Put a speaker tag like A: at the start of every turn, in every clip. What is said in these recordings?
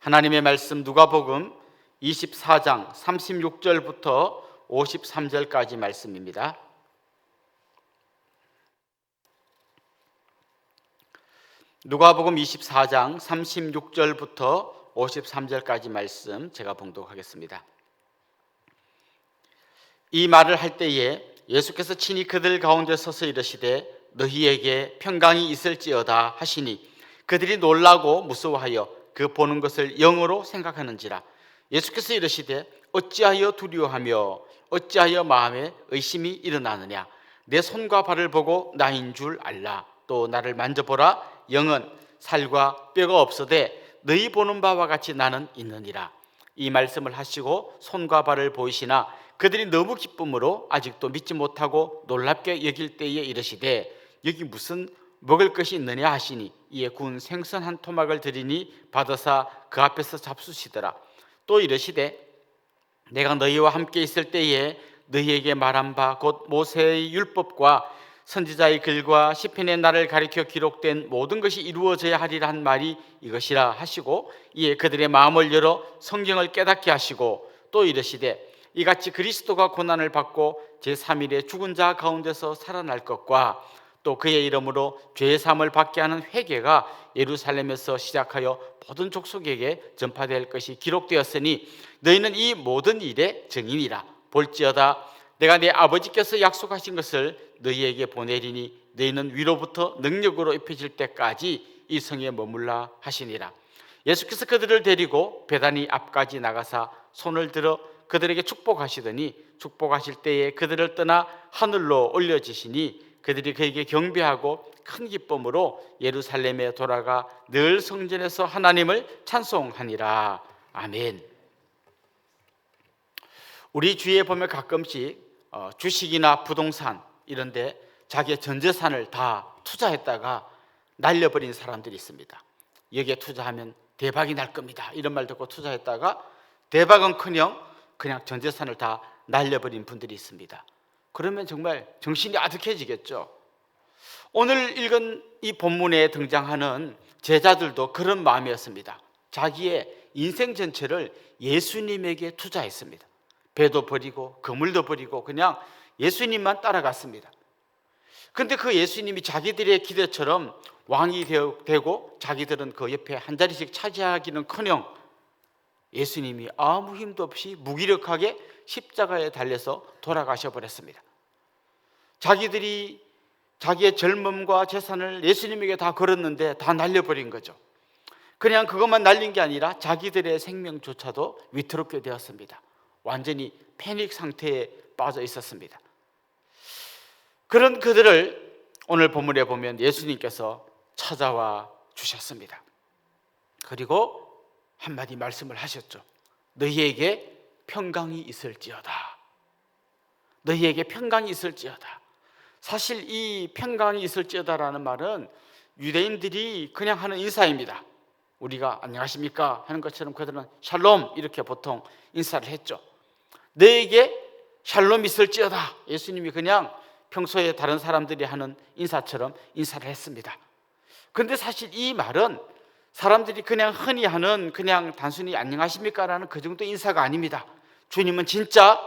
A: 하나님의 말씀 누가복음 24장 36절부터 53절까지 말씀입니다. 누가복음 24장 36절부터 53절까지 말씀 제가 봉독하겠습니다. 이 말을 할 때에 예수께서 친히 그들 가운데 서서 이르시되 너희에게 평강이 있을지어다 하시니 그들이 놀라고 무서워하여 그 보는 것을 영으로 생각하는지라. 예수께서 이르시되 어찌하여 두려워하며 어찌하여 마음에 의심이 일어나느냐? 내 손과 발을 보고 나인 줄 알라. 또 나를 만져보라. 영은 살과 뼈가 없어되 너희 보는 바와 같이 나는 있느니라. 이 말씀을 하시고 손과 발을 보이시나 그들이 너무 기쁨으로 아직도 믿지 못하고 놀랍게 여길 때에 이르시되 여기 무슨 먹을 것이 있느냐 하시니 이에 군 생선 한 토막을 드리니 받아사 그 앞에서 잡수시더라. 또 이르시되 내가 너희와 함께 있을 때에 너희에게 말한 바 곧 모세의 율법과 선지자의 글과 시편의 날을 가리켜 기록된 모든 것이 이루어져야 하리라 한 말이 이것이라 하시고 이에 그들의 마음을 열어 성경을 깨닫게 하시고 또 이르시되 이같이 그리스도가 고난을 받고 제3일에 죽은 자 가운데서 살아날 것과 또 그의 이름으로 죄의 사함을 받게 하는 회개가 예루살렘에서 시작하여 모든 족속에게 전파될 것이 기록되었으니 너희는 이 모든 일의 증인이라. 볼지어다 내가 내 아버지께서 약속하신 것을 너희에게 보내리니 너희는 위로부터 능력으로 입혀질 때까지 이 성에 머물라 하시니라. 예수께서 그들을 데리고 배단이 앞까지 나가사 손을 들어 그들에게 축복하시더니 축복하실 때에 그들을 떠나 하늘로 올려지시니 그들이 그에게 경배하고 큰 기쁨으로 예루살렘에 돌아가 늘 성전에서 하나님을 찬송하니라 아멘. 우리 주위에 보면 가끔씩 어, 주식이나 부동산 이런데 자기의 전 재산을 다 투자했다가 날려버린 사람들이 있습니다. 여기에 투자하면 대박이 날 겁니다. 이런 말 듣고 투자했다가 대박은커녕 그냥 전 재산을 다 날려버린 분들이 있습니다. 그러면 정말 정신이 아득해지겠죠. 오늘 읽은 이 본문에 등장하는 제자들도 그런 마음이었습니다. 자기의 인생 전체를 예수님에게 투자했습니다. 배도 버리고 그물도 버리고 그냥 예수님만 따라갔습니다. 근데 그 예수님이 자기들의 기대처럼 왕이 되고 자기들은 그 옆에 한 자리씩 차지하기는커녕 예수님이 아무 힘도 없이 무기력하게 십자가에 달려서 돌아가셔 버렸습니다. 자기들이 자기의 젊음과 재산을 예수님에게 다 걸었는데 다 날려버린 거죠. 그냥 그것만 날린 게 아니라 자기들의 생명조차도 위태롭게 되었습니다. 완전히 패닉 상태에 빠져 있었습니다. 그런 그들을 오늘 본문에 보면 예수님께서 찾아와 주셨습니다. 그리고 한마디 말씀을 하셨죠. 너희에게 평강이 있을지어다. 너희에게 평강이 있을지어다. 사실 이 평강이 있을지어다라는 말은 유대인들이 그냥 하는 인사입니다. 우리가 안녕하십니까 하는 것처럼 그들은 샬롬 이렇게 보통 인사를 했죠. 너에게 샬롬 있을지어다. 예수님이 그냥 평소에 다른 사람들이 하는 인사처럼 인사를 했습니다. 그런데 사실 이 말은 사람들이 그냥 흔히 하는 그냥 단순히 안녕하십니까라는 그 정도 인사가 아닙니다. 주님은 진짜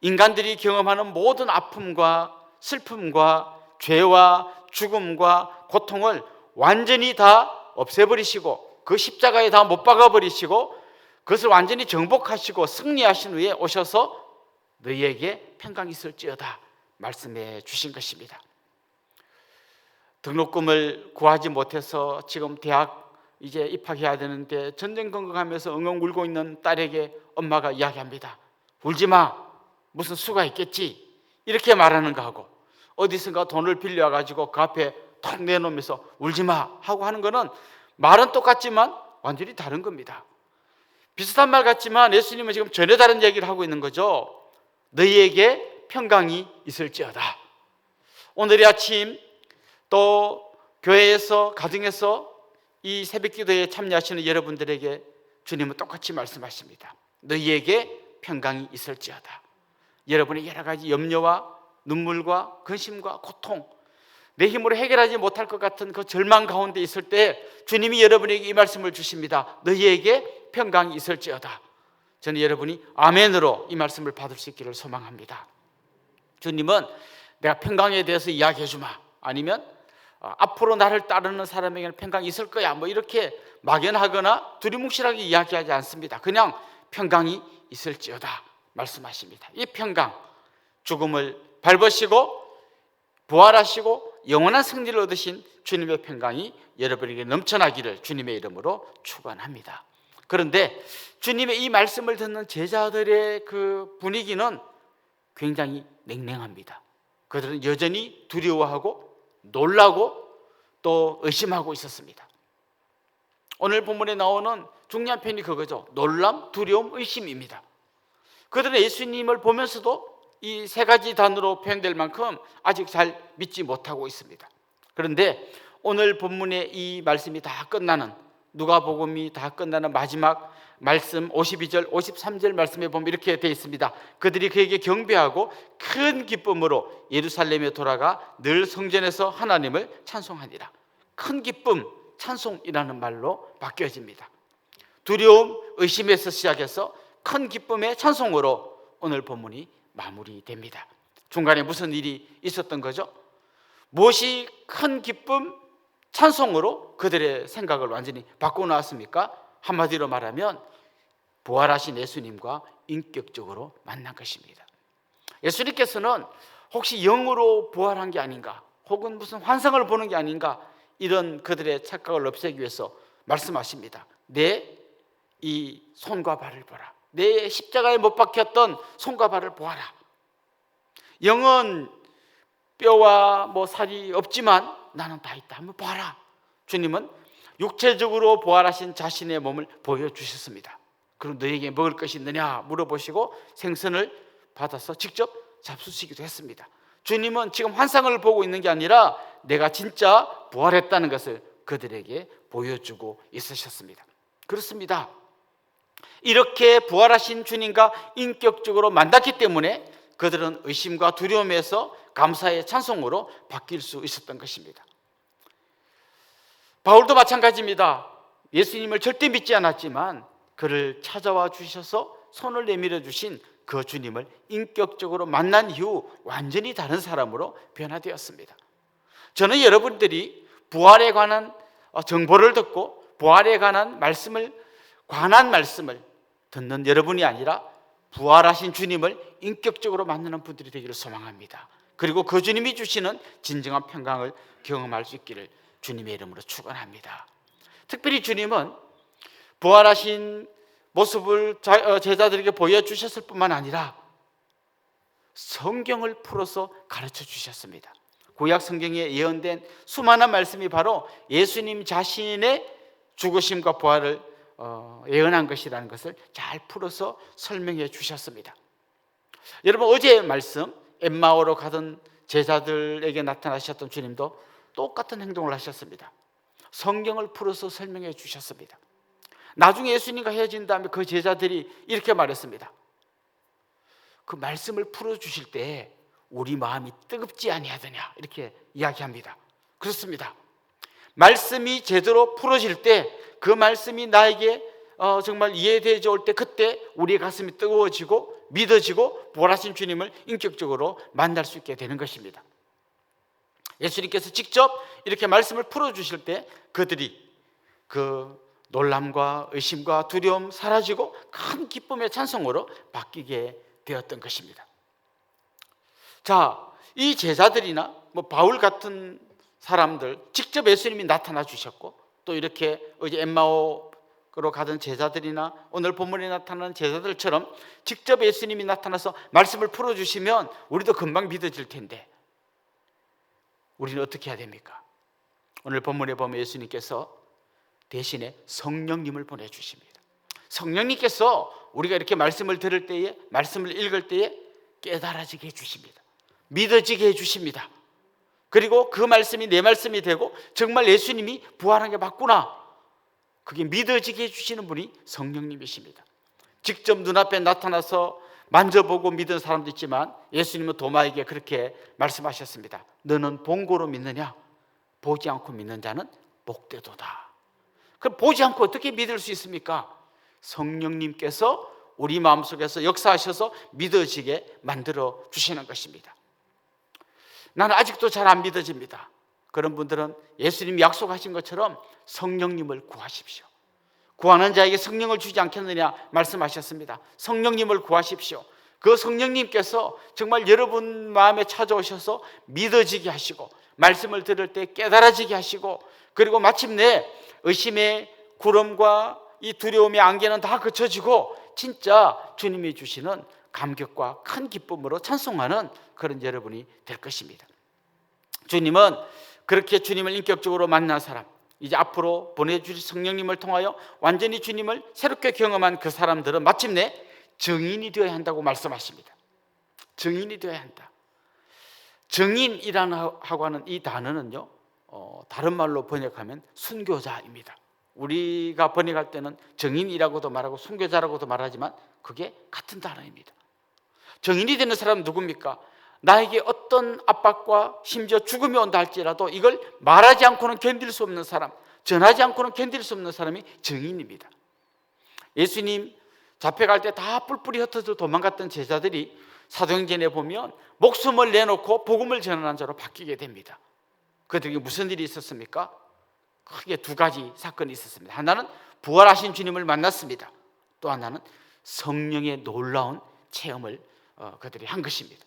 A: 인간들이 경험하는 모든 아픔과 슬픔과 죄와 죽음과 고통을 완전히 다 없애버리시고 그 십자가에 다 못 박아버리시고 그것을 완전히 정복하시고 승리하신 후에 오셔서 너희에게 평강이 있을지어다 말씀해 주신 것입니다. 등록금을 구하지 못해서 지금 대학 이제 입학해야 되는데 전쟁 건강하면서 엉엉 울고 있는 딸에게 엄마가 이야기합니다. 울지 마. 무슨 수가 있겠지. 이렇게 말하는 거하고 어디선가 돈을 빌려 가지고 그 앞에 탁 내놓으면서 울지 마 하고 하는 거는 말은 똑같지만 완전히 다른 겁니다. 비슷한 말 같지만 예수님은 지금 전혀 다른 얘기를 하고 있는 거죠. 너희에게 평강이 있을지어다. 오늘 아침 또 교회에서 가정에서 이 새벽 기도에 참여하시는 여러분들에게 주님은 똑같이 말씀하십니다. 너희에게 평강이 있을지어다. 여러분의 여러 가지 염려와 눈물과 근심과 고통, 내 힘으로 해결하지 못할 것 같은 그 절망 가운데 있을 때 주님이 여러분에게 이 말씀을 주십니다. 너희에게 평강이 있을지어다. 저는 여러분이 아멘으로 이 말씀을 받을 수 있기를 소망합니다. 주님은 내가 평강에 대해서 이야기해 주마. 아니면 어, 앞으로 나를 따르는 사람에게는 평강이 있을 거야. 뭐 이렇게 막연하거나 두리뭉실하게 이야기하지 않습니다. 그냥 평강이 있을지어다 말씀하십니다. 이 평강, 죽음을 밟으시고 부활하시고 영원한 승리를 얻으신 주님의 평강이 여러분에게 넘쳐나기를 주님의 이름으로 축원합니다. 그런데 주님의 이 말씀을 듣는 제자들의 그 분위기는 굉장히 냉랭합니다. 그들은 여전히 두려워하고 놀라고 또 의심하고 있었습니다. 오늘 본문에 나오는 중요한 편이 그거죠. 놀람, 두려움, 의심입니다. 그들은 예수님을 보면서도 이 세 가지 단어로 표현될 만큼 아직 잘 믿지 못하고 있습니다. 그런데 오늘 본문의 이 말씀이 다 끝나는 누가복음이 다 끝나는 마지막 말씀 52절 53절 말씀에 보면 이렇게 되어 있습니다. 그들이 그에게 경배하고 큰 기쁨으로 예루살렘에 돌아가 늘 성전에서 하나님을 찬송하니라. 큰 기쁨, 찬송이라는 말로 바뀌어집니다. 두려움, 의심에서 시작해서 큰 기쁨의 찬송으로 오늘 본문이 마무리됩니다. 중간에 무슨 일이 있었던 거죠? 무엇이 큰 기쁨, 찬송으로 그들의 생각을 완전히 바꾸어 놨습니까? 한마디로 말하면 부활하신 예수님과 인격적으로 만난 것입니다. 예수님께서는 혹시 영으로 부활한 게 아닌가, 혹은 무슨 환상을 보는 게 아닌가 이런 그들의 착각을 없애기 위해서 말씀하십니다. 내 이 손과 발을 보라. 내 십자가에 못 박혔던 손과 발을 보아라. 영은 뼈와 뭐 살이 없지만 나는 다 있다. 한번 봐라. 주님은 육체적으로 부활하신 자신의 몸을 보여주셨습니다. 그럼 너에게 먹을 것이 있느냐 물어보시고 생선을 받아서 직접 잡수시기도 했습니다. 주님은 지금 환상을 보고 있는 게 아니라 내가 진짜 부활했다는 것을 그들에게 보여주고 있으셨습니다. 그렇습니다. 이렇게 부활하신 주님과 인격적으로 만났기 때문에 그들은 의심과 두려움에서 감사의 찬송으로 바뀔 수 있었던 것입니다. 바울도 마찬가지입니다. 예수님을 절대 믿지 않았지만 그를 찾아와 주셔서 손을 내밀어 주신 그 주님을 인격적으로 만난 이후 완전히 다른 사람으로 변화되었습니다. 저는 여러분들이 부활에 관한 어, 정보를 듣고 부활에 관한 말씀을 관한 말씀을 듣는 여러분이 아니라 부활하신 주님을 인격적으로 만나는 분들이 되기를 소망합니다. 그리고 그 주님이 주시는 진정한 평강을 경험할 수 있기를 주님의 이름으로 축원합니다. 특별히 주님은 부활하신 모습을 어, 제자들에게 보여주셨을 뿐만 아니라 성경을 풀어서 가르쳐 주셨습니다. 구약 성경에 예언된 수많은 말씀이 바로 예수님 자신의 죽으심과 부활을 어, 예언한 것이라는 것을 잘 풀어서 설명해 주셨습니다. 여러분 어제의 말씀 엠마오로 가던 제자들에게 나타나셨던 주님도 똑같은 행동을 하셨습니다. 성경을 풀어서 설명해 주셨습니다. 나중에 예수님과 헤어진 다음에 그 제자들이 이렇게 말했습니다. 그 말씀을 풀어 주실 때 우리 마음이 뜨겁지 아니하더냐 이렇게 이야기합니다. 그렇습니다. 말씀이 제대로 풀어질 때 그 말씀이 나에게 어, 정말 이해되어 올 때 그때 우리의 가슴이 뜨거워지고 믿어지고 부활하신 주님을 인격적으로 만날 수 있게 되는 것입니다. 예수님께서 직접 이렇게 말씀을 풀어 주실 때 그들이 그 놀람과 의심과 두려움 사라지고 큰 기쁨의 찬송으로 바뀌게 되었던 것입니다. 자, 이 제자들이나 뭐 바울 같은 사람들 직접 예수님이 나타나 주셨고 또 이렇게 어제 엠마오 로 가던 제자들이나 오늘 본문에 나타나는 제자들처럼 직접 예수님이 나타나서 말씀을 풀어 주시면 우리도 금방 믿어질 텐데 우리는 어떻게 해야 됩니까? 오늘 본문에 보면 예수님께서 대신에 성령님을 보내 주십니다. 성령님께서 우리가 이렇게 말씀을 들을 때에, 말씀을 읽을 때에 깨달아지게 해 주십니다. 믿어지게 해 주십니다. 그리고 그 말씀이 내 말씀이 되고 정말 예수님이 부활한 게 맞구나. 그게 믿어지게 해주시는 분이 성령님이십니다. 직접 눈앞에 나타나서 만져보고 믿은 사람도 있지만 예수님은 도마에게 그렇게 말씀하셨습니다. 너는 본고로 믿느냐? 보지 않고 믿는 자는 복되도다. 그럼 보지 않고 어떻게 믿을 수 있습니까? 성령님께서 우리 마음속에서 역사하셔서 믿어지게 만들어 주시는 것입니다. 나는 아직도 잘 안 믿어집니다. 그런 분들은 예수님이 약속하신 것처럼 성령님을 구하십시오. 구하는 자에게 성령을 주지 않겠느냐 말씀하셨습니다. 성령님을 구하십시오. 그 성령님께서 정말 여러분 마음에 찾아오셔서 믿어지게 하시고 말씀을 들을 때 깨달아지게 하시고 그리고 마침내 의심의 구름과 이 두려움의 안개는 다 그쳐지고 진짜 주님이 주시는 감격과 큰 기쁨으로 찬송하는 그런 여러분이 될 것입니다. 주님은 그렇게 주님을 인격적으로 만난 사람, 이제 앞으로 보내주실 성령님을 통하여 완전히 주님을 새롭게 경험한 그 사람들은 마침내 정인이 되어야 한다고 말씀하십니다. 정인이 되어야 한다. 정인이라고 하는 이 단어는요, 어, 다른 말로 번역하면 순교자입니다. 우리가 번역할 때는 정인이라고도 말하고 순교자라고도 말하지만 그게 같은 단어입니다. 정인이 되는 사람은 누굽니까? 나에게 어떤 압박과 심지어 죽음이 온다 할지라도 이걸 말하지 않고는 견딜 수 없는 사람, 전하지 않고는 견딜 수 없는 사람이 정인입니다. 예수님 잡혀갈 때 다 뿔뿔이 흩어져 도망갔던 제자들이 사도행전에 보면 목숨을 내놓고 복음을 전하는 자로 바뀌게 됩니다. 그들에게 무슨 일이 있었습니까? 크게 두 가지 사건이 있었습니다. 하나는 부활하신 주님을 만났습니다. 또 하나는 성령의 놀라운 체험을 어, 그들이 한 것입니다.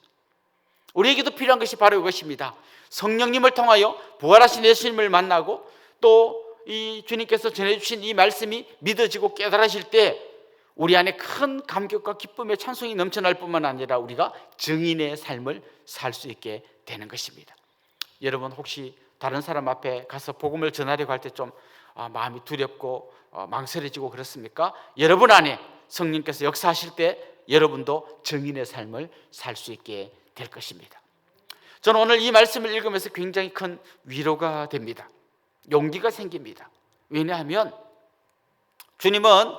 A: 우리에게도 필요한 것이 바로 이것입니다. 성령님을 통하여 부활하신 예수님을 만나고 또 이 주님께서 전해주신 이 말씀이 믿어지고 깨달아질 때 우리 안에 큰 감격과 기쁨의 찬송이 넘쳐날 뿐만 아니라 우리가 증인의 삶을 살 수 있게 되는 것입니다. 여러분 혹시 다른 사람 앞에 가서 복음을 전하려고 할 때좀 아, 마음이 두렵고 어, 망설여지고 그렇습니까? 여러분 안에 성령께서 역사하실 때 여러분도 증인의 삶을 살 수 있게 될 것입니다. 저는 오늘 이 말씀을 읽으면서 굉장히 큰 위로가 됩니다. 용기가 생깁니다. 왜냐하면 주님은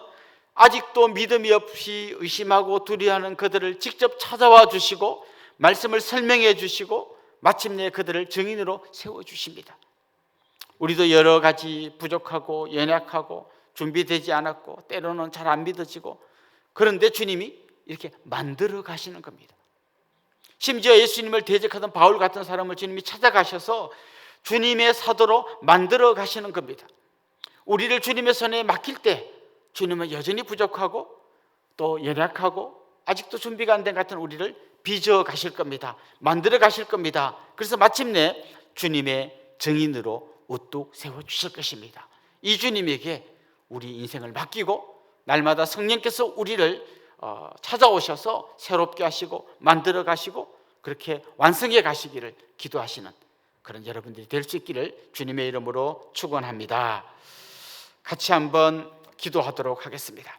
A: 아직도 믿음이 없이 의심하고 두려워하는 그들을 직접 찾아와 주시고 말씀을 설명해 주시고 마침내 그들을 증인으로 세워 주십니다. 우리도 여러 가지 부족하고 연약하고 준비되지 않았고 때로는 잘 안 믿어지고 그런데 주님이 이렇게 만들어 가시는 겁니다. 심지어 예수님을 대적하던 바울 같은 사람을 주님이 찾아가셔서 주님의 사도로 만들어 가시는 겁니다. 우리를 주님의 손에 맡길 때 주님은 여전히 부족하고 또 연약하고 아직도 준비가 안 된 같은 우리를 빚어 가실 겁니다. 만들어 가실 겁니다. 그래서 마침내 주님의 증인으로 우뚝 세워 주실 것입니다. 이 주님에게 우리 인생을 맡기고 날마다 성령께서 우리를 어, 찾아오셔서 새롭게 하시고 만들어 가시고 그렇게 완성해 가시기를 기도하시는 그런 여러분들이 될 수 있기를 주님의 이름으로 축원합니다. 같이 한번 기도하도록 하겠습니다.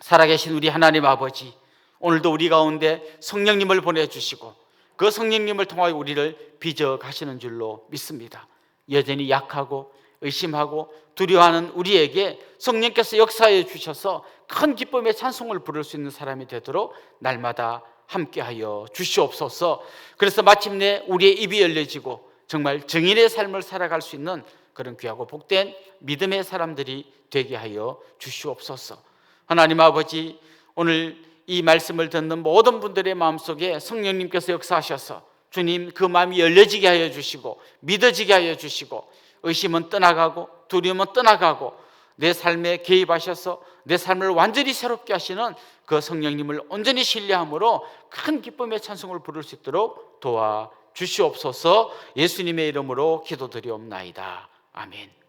A: 살아계신 우리 하나님 아버지, 오늘도 우리 가운데 성령님을 보내주시고 그 성령님을 통하여 우리를 빚어 가시는 줄로 믿습니다. 여전히 약하고 의심하고 두려워하는 우리에게 성령께서 역사해 주셔서 큰 기쁨의 찬송을 부를 수 있는 사람이 되도록 날마다 함께하여 주시옵소서. 그래서 마침내 우리의 입이 열려지고 정말 정인의 삶을 살아갈 수 있는 그런 귀하고 복된 믿음의 사람들이 되게 하여 주시옵소서. 하나님 아버지, 오늘 이 말씀을 듣는 모든 분들의 마음속에 성령님께서 역사하셔서 주님 그 마음이 열려지게 하여 주시고 믿어지게 하여 주시고 의심은 떠나가고 두려움은 떠나가고 내 삶에 개입하셔서 내 삶을 완전히 새롭게 하시는 그 성령님을 온전히 신뢰함으로 큰 기쁨의 찬송을 부를 수 있도록 도와 주시옵소서 예수님의 이름으로 기도드리옵나이다. 아멘.